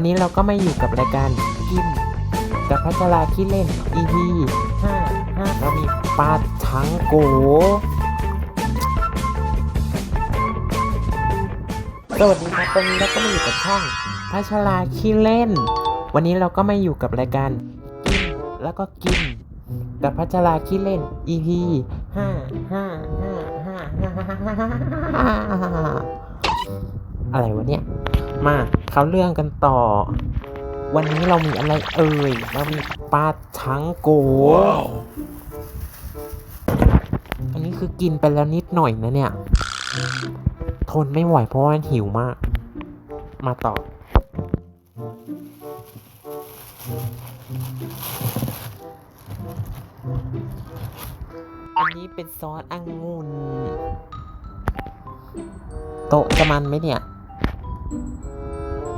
วันนี้เราก็มาอยู่กับรายการกินกับพัชราขี้เล่น EP 5 5เรามีปลาทังโก สวัสดีครับตอนนี้เราก็มาอยู่กับช่องพัชราขี้เล่น วันนี้เราก็มาอยู่กับรายการกินแล้วก็กินกับพัชราขี้เล่น EP 5 5 5 5 5อะไรวะเนี่ย มาเขาเรื่องกันต่อ วันนี้เรามีอะไรเอ่ยเรามีปลาทังโกอันนี้คือกินไปแล้วนิดหน่อยนะเนี่ย ทนไม่ไหวเพราะว่าหิวมาก มาต่อ อันนี้เป็นซอสองุ่นโต๊ะจะมันไหมเนี่ย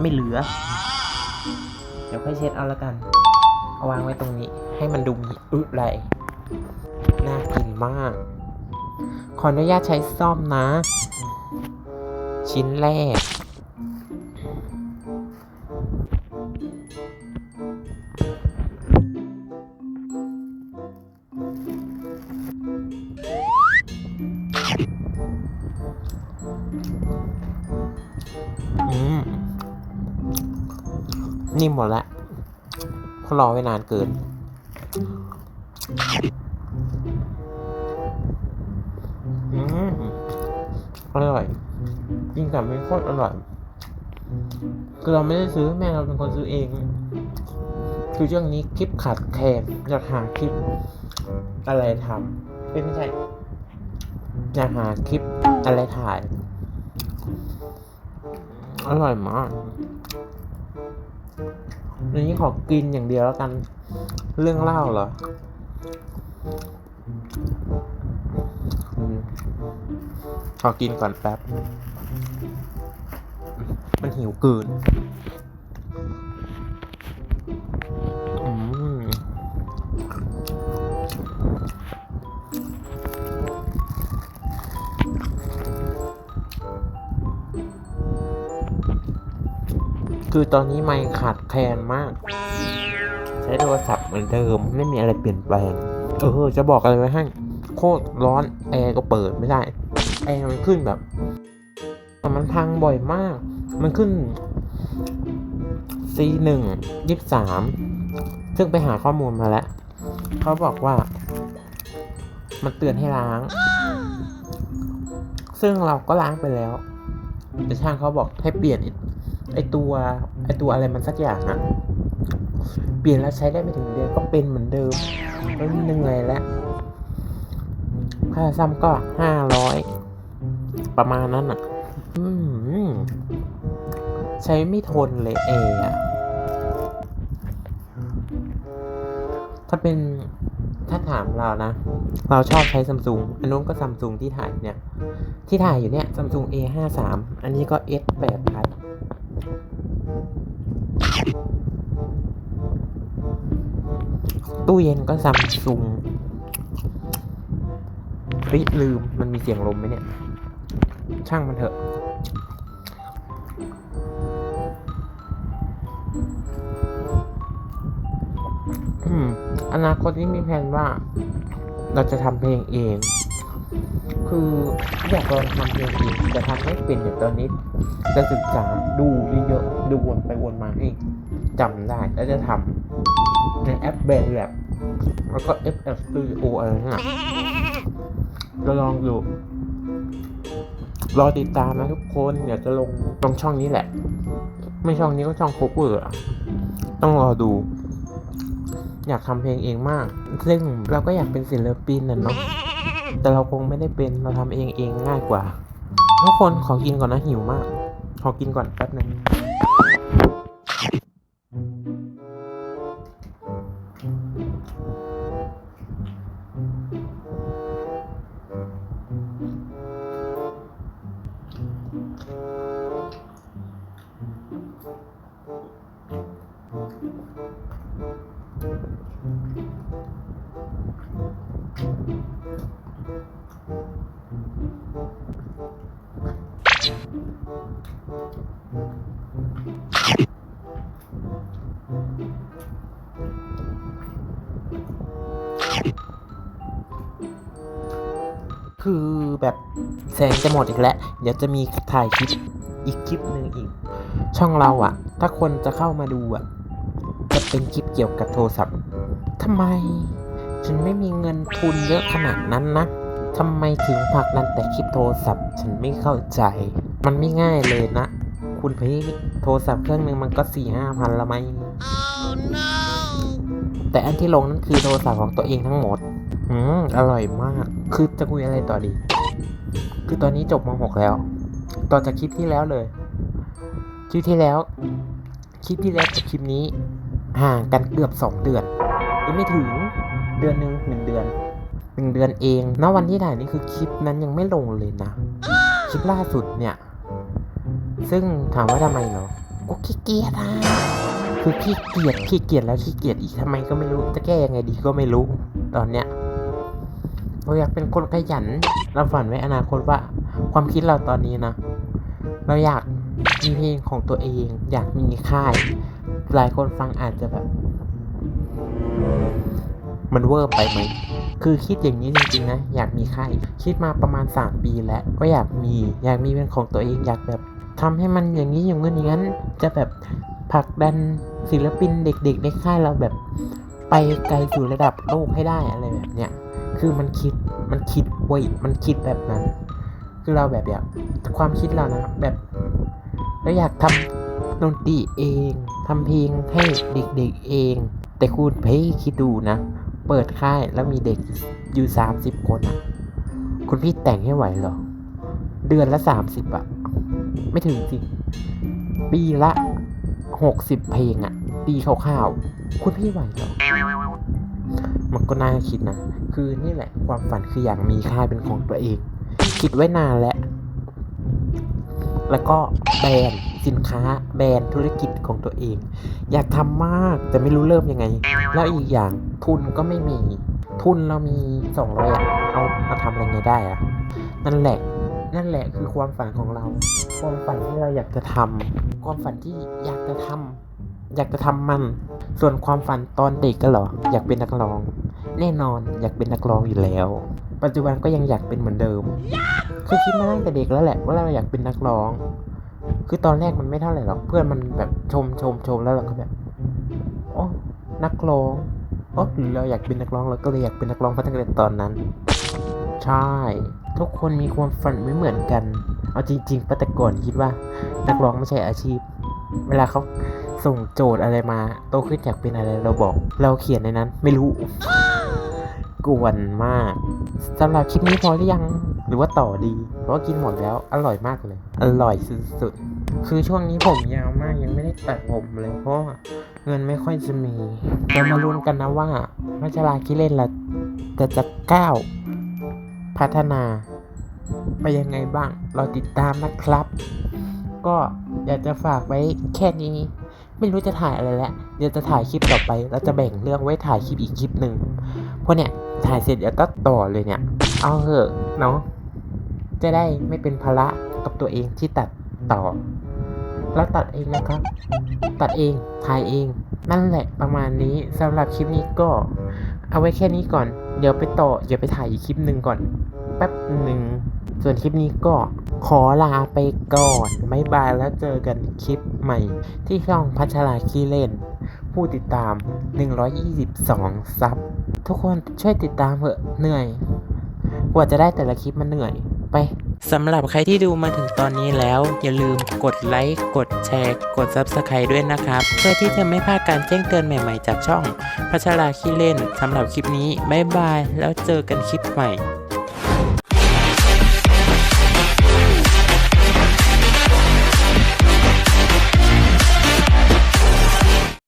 ไม่เหลือ เดี๋ยวค่อยเช็ดเอาละกัน เอาวางไว้ตรงนี้ ให้มันดูมีอึไรน่ากินมาก ขออนุญาตใช้ซ่อมนะ ชิ้นแรก นิ่มหมดแล้วเพราะรอไว้นานเกิน อืมอร่อยกินกับไม่โคตรอร่อยคือเราไม่ได้ซื้อแม่เราเป็นคนซื้อเอง คือช่วงนี้คลิปขาดแคลนอยากหาคลิปอะไรทำไม่ใช่อยากหาคลิปอะไรถ่าย อร่อยมาก อันนี้ขอกินอย่างเดียวแล้วกัน เรื่องเล่าเหรอขอกินก่อนแป๊บ มันหิวเกิน คือตอนนี้ไม่ขาดแคลนมาก ใช้โทรศัพท์เหมือนเดิมไม่มีอะไรเปลี่ยนแปลง เออ จะบอกอะไรไว้ให้ โคตรร้อนแอร์ก็เปิดไม่ได้แอร์มันขึ้นแบบ มันพังบ่อยมาก มันขึ้น C หนึ่งยี่สามซึ่งไปหาข้อมูลมาแล้ว เขาบอกว่า มันเตือนให้ล้าง ซึ่งเราก็ล้างไปแล้ว แต่ช่างเขาบอกให้เปลี่ยนไอ้ ไอตัวไอตัวอะไรมันสักอย่างอะเปลี่ยนแล้วใช้ได้ไม่ถึงเดือนก็เป็นเหมือนเดิมแล้วเหนื่อยแล้วค่าซ้ำก็ห้าร้อยประมาณนั้นอะอืมใช้ไม่ทนเลยแอร์อะถ้าเป็นถ้าถามเรานะ เราชอบใช้ซัมซุงอันนู้นก็ซัมซุงที่ถ่ายเนี่ย ที่ถ่ายอยู่เนี่ยซัมซุง A ห้าสามอันนี้ก็ S แปด ตู้เย็นก็ซัมซุงเฮ้ยลืมมันมีเสียงลมไหมเนี่ย ช่างมันเถอะอืมอนาคตนี้มีแผนว่า เราจะทำเพลงเอง คืออยากลองทำเพลงเองแต่ทำไม่เป็นอย่างตอนนี้ จะศึกษาดูเยอะๆดูวนไปวนมาให้จำได้ แล้วจะทำในแอปแบนแลบ แล้วก็ FL Studio อะไรนั่นนะจะลองดูรอติดตามนะทุกคนเดี๋ยวจะลงลงช่องนี้แหละ ไม่ช่องนี้ก็ช่องโคเวอร์ต้องรอดู อยากทำเพลงเองมาก ซึ่งเราก็อยากเป็นศิลปินน่ะเนาะแต่เราคงไม่ได้เป็นเราทำเองเองง่ายกว่า ทุกคนขอกินก่อนนะหิวมาก ขอกินก่อนแป๊บหนึง คือแบบแสงจะหมดอีกแล้ว เดี๋ยวจะมีถ่ายคลิปอีกคลิปหนึ่งอีก ช่องเราอะถ้าคนจะเข้ามาดูอะ จะเป็นคลิปเกี่ยวกับโทรศัพท์ทำไม ฉันไม่มีเงินทุนเยอะขนาดนั้นนะทำไมถึงผลักดันแต่คลิปโทรศัพท์ ฉันไม่เข้าใจ มันไม่ง่ายเลยนะ คุณพี่โทรศัพท์เครื่องหนึ่งมันก็สี่ห้าพันละไหมแต่อันที่ลงนั่นคือโทรศัพท์ของตัวเองทั้งหมด อืม อร่อยมาก คือจะคุยอะไรต่อดี คือตอนนี้จบม .6 แล้ว ต่อจากคลิปที่แล้วเลย คลิปที่แล้ว คลิปที่แล้วกับคลิปนี้ ห่างกันเกือบสองเดือนยังไม่ถึงเดือนหนึ่งหนึ่งเดือนหนึ่งเดือนเองณวันที่ถ่ายนี่คือคลิปนั้นยังไม่ลงเลยนะ คลิปล่าสุดเนี่ย ซึ่งถามว่าทำไมเหรอก็ขี้เกียจอะคือขี้เกียจขี้เกียจแล้วขี้เกียจอีกทำไมก็ไม่รู้จะแก้ยังไงดีก็ไม่รู้ ตอนเนี้ยเราอยากเป็นคนขยัน เราฝันไว้อนาคตว่า ความคิดเราตอนนี้นะ เราอยากมีเพลงของตัวเอง อยากมีค่าย หลายคนฟังอาจจะแบบ มันเวอร์ไปไหม คือคิดอย่างนี้จริงๆนะ อยากมีค่ายคิดมาประมาณ 3 ปีแล้วว่าอยากมี อยากมีเป็นของตัวเอง อยากแบบทำให้มันอย่างนี้อย่างนั้นอย่างนั้น จะแบบผลักดันศิลปินเด็กๆในค่ายเราแบบไปไกลสู่ระดับโลกให้ได้อะไรแบบเนี้ย คือมันคิด มันคิดเว้ย มันคิดแบบนั้น คือเราแบบอยากความคิดเรานะแบบเราอยากทำดนตรีเอง ทำเพลงให้เด็กๆเอง แต่คุณเพ่คิดดูนะ เปิดค่ายแล้วมีเด็กอยู่สามสิบคนอะคุณพี่แต่งให้ไหวหรอ เดือนละสามสิบอะไม่ถึงสิ ปีละหกสิบเพลงอะปีคร่าวๆคุณพี่ไหวหรอ มันก็น่าคิดนะ คือนี่แหละความฝันคืออยากมีค่ายเป็นของตัวเอง คิดไว้นานแล้ว แล้วก็แบรนด์สินค้าแบรนด์ธุรกิจของตัวเอง อยากทำมากแต่ไม่รู้เริ่มยังไง แล้วอีกอย่างทุนก็ไม่มี ทุนเรามีสองร้อยอะเอาเอาทำอะไรไงได้อะนั่นแหละนั่นแหละคือความฝันของเรา ความฝันที่เราอยากจะทำความฝันที่อยากจะทำอยากจะทำมัน ส่วนความฝันตอนเด็กก็เหรอ อยากเป็นนักร้อง แน่นอนอยากเป็นนักร้องอยู่แล้ว ปัจจุบันก็ยังอยากเป็นเหมือนเดิม คือคิดมาตั้งแต่เด็กแล้วแหละว่าเราอยากเป็นนักร้อง คือตอนแรกมันไม่เท่าไหร่หรอก เพื่อนมันแบบชมชมชมแล้วเราก็แบบโอ้นักร้องโอ้หรือเราอยากเป็นนักร้องเราก็เลยอยากเป็นนักร้องมาตั้งแต่ตอนนั้น ใช่ ทุกคนมีความฝันไม่เหมือนกัน เอาจริงๆปะแต่ก่อนคิดว่า นักร้องไม่ใช่อาชีพ เวลาเขาส่งโจทย์อะไรมา โตขึ้นอยากเป็นอะไรเราบอก เราเขียนในนั้น ไม่รู้ กวนมากสำหรับคลิปนี้พอหรือยัง หรือว่าต่อดี เพราะว่ากินหมดแล้ว อร่อยมากเลย อร่อยสุดๆ คือช่วงนี้ผมยาวมากยังไม่ได้ตัดผมเลย เพราะเงินไม่ค่อยจะมีเรามาลุ้นกันนะว่าพัชราคิเล่นละจะจะก้าวพัฒนา ไปยังไงบ้าง เราติดตามนะครับ ก็อยากจะฝากไว้แค่นี้ ไม่รู้จะถ่ายอะไรแล้วเดี๋ยวจะถ่ายคลิปต่อไป แล้วจะแบ่งเรื่องไว้ถ่ายคลิปอีกคลิปหนึ่งเพราะเนี่ย ถ่ายเสร็จเดี๋ยวก็ต่อเลยเนี่ย เอาเถอะเนาะจะได้ไม่เป็นภาระกับตัวเองที่ตัดต่อ แล้วตัดเองนะครับ ตัดเองถ่ายเอง นั่นแหละประมาณนี้สำหรับคลิปนี้ก็ เอาไว้แค่นี้ก่อน เดี๋ยวไปต่อ เดี๋ยวไปถ่ายอีกคลิปหนึ่งก่อนแป๊บหนึ่งส่วนคลิปนี้ก็ขอลาไปก่อนบ๊ายบายแล้วเจอกันคลิปใหม่ที่ช่องพัชราคีเล่น ผู้ติดตาม 122 ซับ ทุกคนช่วยติดตามเถอะเหนื่อย กว่าจะได้แต่ละคลิปมันเหนื่อยไปสำหรับใครที่ดูมาถึงตอนนี้แล้ว อย่าลืมกดไลค์ กดแชร์ กด Subscribe ด้วยนะครับ เพื่อที่จะไม่พลาดการแจ้งเตือนใหม่ๆ จากช่องพัชราขี้เล่นสำหรับคลิปนี้ บ๊ายบาย แล้วเจอกันคลิปใหม่